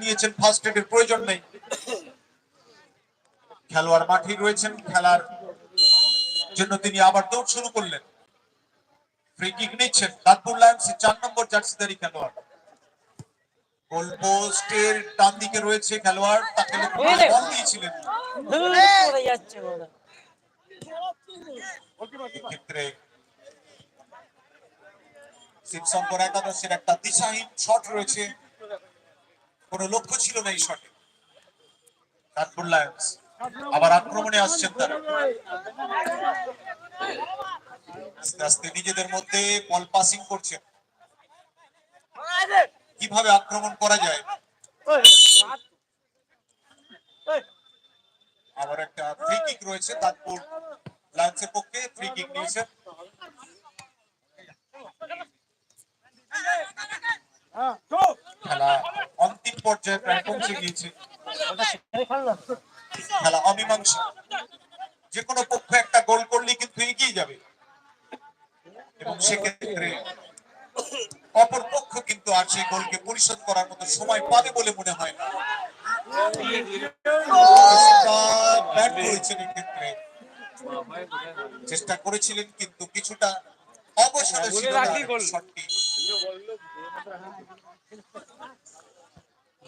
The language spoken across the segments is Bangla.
নিয়েছেন ফার্স্ট এডের প্রয়োজন নেই। খেলোয়াড় মাঠে রয়েছেন খেলার জন্য তিনি আবার দৌড় শুরু করলেন। ফ্রি কিক নিচ্ছেন চার নম্বর জার্সিদারি খেলোয়াড়। গোল পোস্টের ডান দিকে রয়েছে খেলোয়াড় তাকে বল দিয়েছিলেন। ক্ষেত্রে শিবশঙ্কর একাদশের একটা দিশাহীন শট রয়েছে। কোনো লক্ষ্য ছিল না এই শটে। নাগপুর লায়ন্স। আবার আক্রমণে আসছেন তারা। আস্তে আস্তে নিজেদের মধ্যে বল পাসিং করছেন। কীভাবে আক্রমণ করা যায়? আবার একটা ফ্রি কিক রয়েছে তারপর লায়ন্সের পক্ষে। ফ্রি কিক নিয়েছেন। অন্তিম পর্যায়ে প্রায় পৌঁছে গিয়েছে। খেলা অমীমাংসা। যে কোনো পক্ষ একটা গোল করলেই কিন্তু এগিয়ে যাবে। এবং সেক্ষেত্রে অপর পক্ষ কিন্তু আর সেই গোলকে পরিশোধ করার মতো সময় পাবে বলে মনে হয় না। ব্যর্থ হয়েছেন এক্ষেত্রে। চেষ্টা করেছিলেন কিন্তু কিছুটা অবসরে ছিল শটটি।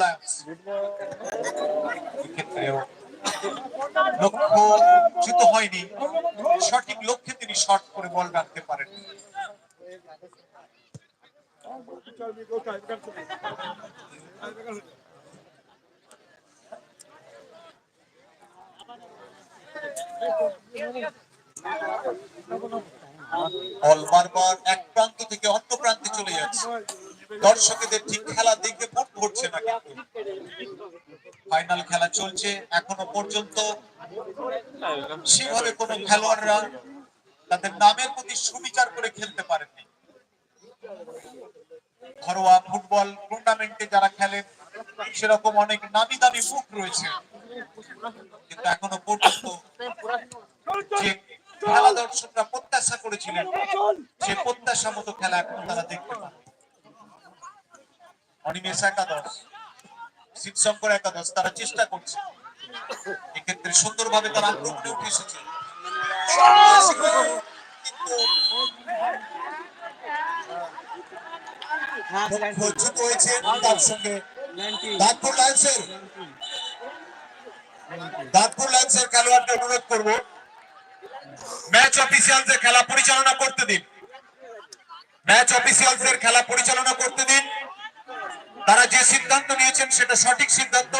লায়ন্স এক্ষেত্রেও হয়নি। সঠিক লক্ষ্যে তিনি শট করে বল রাখতে পারেন। বল বারবার এক প্রান্ত থেকে অন্য প্রান্তে চলে যাচ্ছে। দর্শকদের ঠিক খেলা দেখে ভোট ভরছে না কিন্তু। ফাইনাল খেলা চলছে এখনও পর্যন্ত। সেভাবে কোনো খেলোয়াড়রা তাদের নামের প্রতি সুবিচার করে খেলতে পারেননি। ঘরোয়া ফুটবল টুর্নামেন্টে যারা খেলেন, সেরকম অনেক নামি দামি মুখ রয়েছে। কিন্তু এখনও পর্যন্ত যে খেলা দর্শকরা প্রত্যাশা করেছিলেন, সে প্রত্যাশা মতো খেলা এখন তারা দেখতে পান। অনিমেষ একাদশ, শিবশঙ্কর একাদশ, তারা চেষ্টা করছে। এক্ষেত্রে সুন্দরভাবে তারা আক্রমণে উঠে এসেছে। দাঁতপুর খেলোয়াড়দের অনুরোধ করব, ম্যাচ অফিসিয়ালদের খেলা পরিচালনা করতে দিন। ম্যাচ অফিসিয়ালদের খেলা পরিচালনা করতে দিন। তারা যে সিদ্ধান্ত নিয়েছেন সেটা সঠিক সিদ্ধান্ত।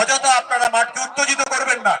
অযথা আপনারা মাঠকে উত্তেজিত করবেন না।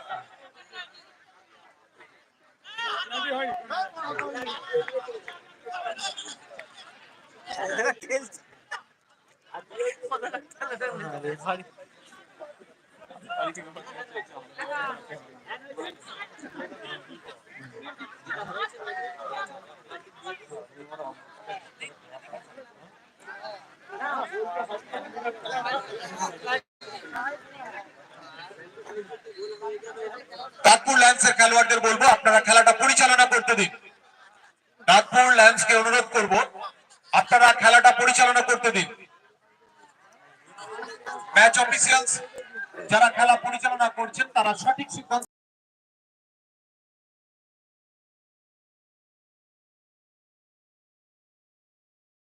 নাগপুর ল্যান্সের খেলোয়াড়দের বলব, আপনারা খেলাটা পরিচালনা করতে দিন। নাগপুর ল্যান্সকে অনুরোধ করব, আপনারা খেলাটা পরিচালনা করতে দিন। ম্যাচ অফিসিয়ালস যারা খেলা পরিচালনা করছেন, তারা সঠিক সিদ্ধান্ত